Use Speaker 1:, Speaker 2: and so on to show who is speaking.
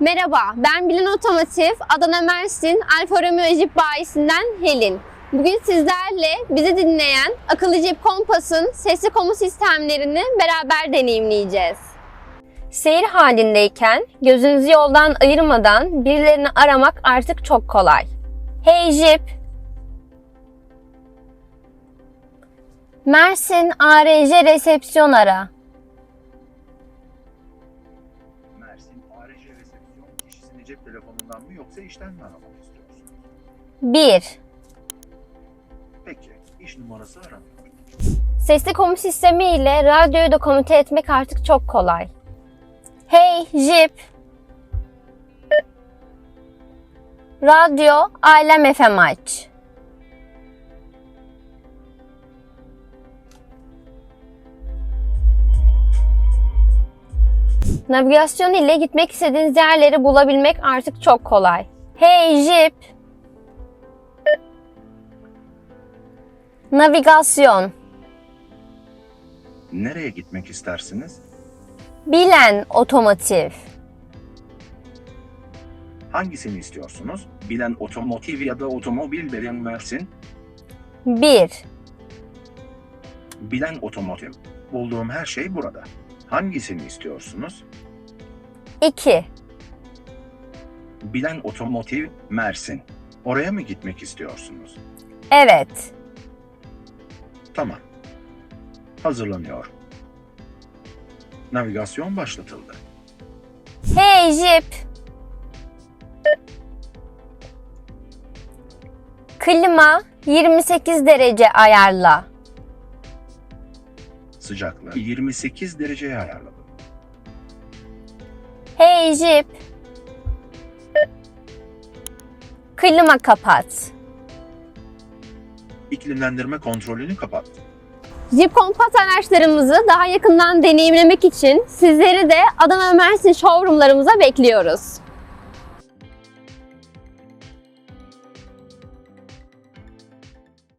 Speaker 1: Merhaba, ben Bilen Otomotiv, Adana Mersin, Alfa Romeo Jeep bayisinden Helin. Bugün sizlerle bizi dinleyen akıllı Jeep Compass'ın sesli komu sistemlerini beraber deneyimleyeceğiz. Seyir halindeyken gözünüzü yoldan ayırmadan birilerini aramak artık çok kolay. Hey Jeep! Mersin ARJ resepsiyon ara.
Speaker 2: Cep telefonundan mı yoksa işten mi aramak istiyorsun?
Speaker 1: 1.
Speaker 2: Peki, iş numarası aranıyor.
Speaker 1: Sesli komu sistemi ile radyoyu da komute etmek artık çok kolay. Hey Jeep. Radyo Alem FM aç. Navigasyon ile gitmek istediğiniz yerleri bulabilmek artık çok kolay. Hey Jeep. Navigasyon.
Speaker 2: Nereye gitmek istersiniz?
Speaker 1: Bilen Otomotiv.
Speaker 2: Hangisini istiyorsunuz? Bilen otomotiv ya da otomobil bilen Mersin.
Speaker 1: 1.
Speaker 2: Bilen otomotiv. Bulduğum her şey burada. Hangisini istiyorsunuz?
Speaker 1: 2.
Speaker 2: Bilen otomotiv Mersin. Oraya mı gitmek istiyorsunuz?
Speaker 1: Evet.
Speaker 2: Tamam. Hazırlanıyor. Navigasyon başlatıldı.
Speaker 1: Hey Jeep. Klima 28 derece ayarla.
Speaker 2: Sıcaklığı 28 dereceye ayarladım.
Speaker 1: Hey Jeep. Klima kapat.
Speaker 2: İklimlendirme kontrolünü kapattım.
Speaker 1: Jeep Compass araçlarımızı daha yakından deneyimlemek için sizleri de Adana Mersin showroomlarımıza bekliyoruz.